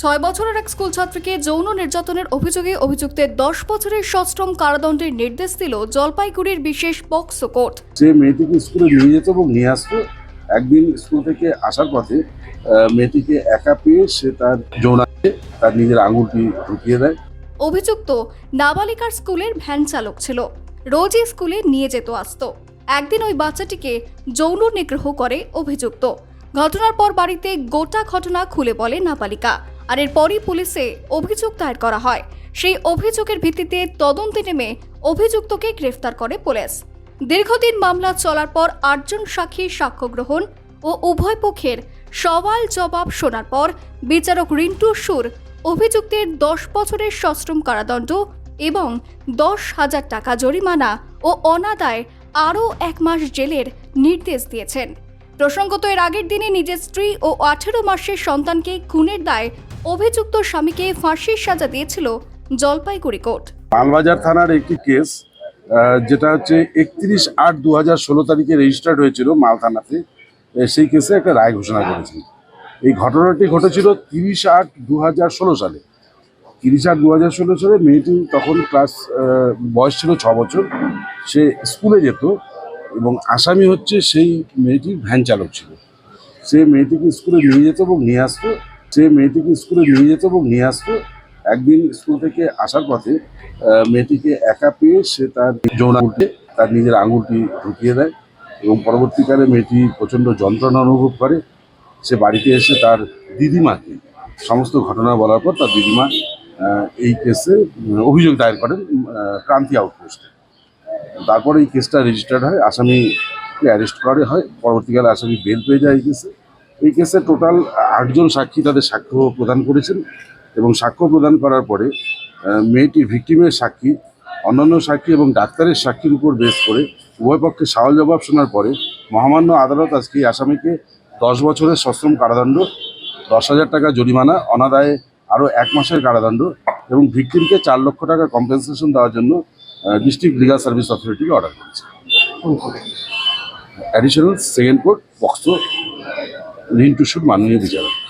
ছয় বছরের এক স্কুল ছাত্রীকে যৌন নির্যাতনের অভিযোগে অভিযুক্তের দশ বছরের সশ্রম কারাদণ্ডের নির্দেশ দিল জলপাইগুড়ির বিশেষ পক্সো কোর্ট। যে মেয়েটিকে স্কুলে নিয়ে যেত এবং নিয়ে আসতো একদিন স্কুল থেকে আসার পথে মেয়েটিকে একা পেয়ে সে তার যৌনাকে তার নিজের আঙুলটি ঢুকিয়ে দেয়। অভিযুক্ত নাবালিকার স্কুলের ভ্যান চালক ছিল। রোজই স্কুলে নিয়ে যেত আসতো। একদিন ওই বাচ্চাটিকে যৌন নিগ্রহ করে অভিযুক্ত। ঘটনার পর বাড়িতে গোটা ঘটনা খুলে বলে নাবালিকা। আর এরপরই পুলিশে অভিযোগ দায়ের করা হয়। সেই অভিযোগের ভিত্তিতে তদন্তে নেমে অভিযুক্তকে গ্রেফতার করে পুলিশ। দীর্ঘদিন মামলা চলার পর আটজন সাক্ষীর সাক্ষ্য গ্রহণ ও উভয় পক্ষের সওয়াল জবাব শোনার পর বিচারক রিন্টু সুর অভিযুক্তের দশ বছরের সশ্রম কারাদণ্ড এবং দশ হাজার টাকা জরিমানা ও অনাদায় আরও এক মাস জেলের নির্দেশ দিয়েছেন। প্রসঙ্গত এর আগের দিনে নিজের স্ত্রী ও আঠেরো মাসের সন্তানকে খুনের দায় অভিযুক্ত স্বামীকে ফাঁসির সাজা দিয়েছিল জলপাইগুড়ি কোর্ট। মালবাজার থানার একটি কেস যেটা হচ্ছে একত্রিশ আট দু হাজার ষোলো তারিখে রেজিস্টার্ড হয়েছিল মাল থানাতে সেই কেসে একটা রায় ঘোষণা করেছিল। এই ঘটনাটি ঘটেছিল তিরিশ আট দু হাজার ষোলো সালে। তিরিশ আট দু হাজার ষোলো সালে মেয়েটি তখন ক্লাস বয়স ছিল ছ বছর, সে স্কুলে যেত এবং আসামি হচ্ছে সেই মেয়েটির ভ্যান চালক ছিল। সে মেয়েটিকে স্কুলে নিয়ে যেত এবং নিয়ে আসতো সে মেয়েটিকে স্কুলে নিয়ে যেত এবং নিয়ে আসতো, একদিন স্কুল থেকে আসার পথে মেয়েটিকে একা পেয়ে সে তার যৌন তার নিজের আঙুলটি ঢুকিয়ে দেয় এবং পরবর্তীকালে মেয়েটি প্রচণ্ড যন্ত্রণা অনুভব করে। সে বাড়িতে এসে তার দিদিমাকে, সমস্ত ঘটনা বলার পর তার দিদিমা এই কেসে অভিযোগ দায়ের করেন ক্রান্তি আউটপোস্টে। তারপরে এই কেসটা রেজিস্টার্ড হয়, আসামিকে অ্যারেস্ট করে হয়, পরবর্তীকালে আসামি বেল পেয়ে যায় এই কেসে। এই কেসে টোটাল আটজন সাক্ষী তাদের সাক্ষ্য প্রদান করেছেন এবং সাক্ষ্য প্রদান করার পরে মেয়েটি ভিকটিমের সাক্ষী অন্যান্য সাক্ষী এবং ডাক্তারের সাক্ষীর উপর বেস করে উভয় পক্ষে সওয়াল জবাব শোনার পরে মহামান্য আদালত আজকে এই আসামিকে দশ বছরের সশ্রম কারাদণ্ড দশ হাজার টাকা জরিমানা অনাদায়ে আরও এক মাসের কারাদণ্ড এবং ভিকটিমকে চার লক্ষ টাকা কম্পেনসেশন দেওয়ার জন্য ডিস্ট্রিক্ট লিগাল সার্ভিস অথরিটিকে অর্ডার করেছে। Additional second court POCSO Rintu shoot মাননীয় বিচারক।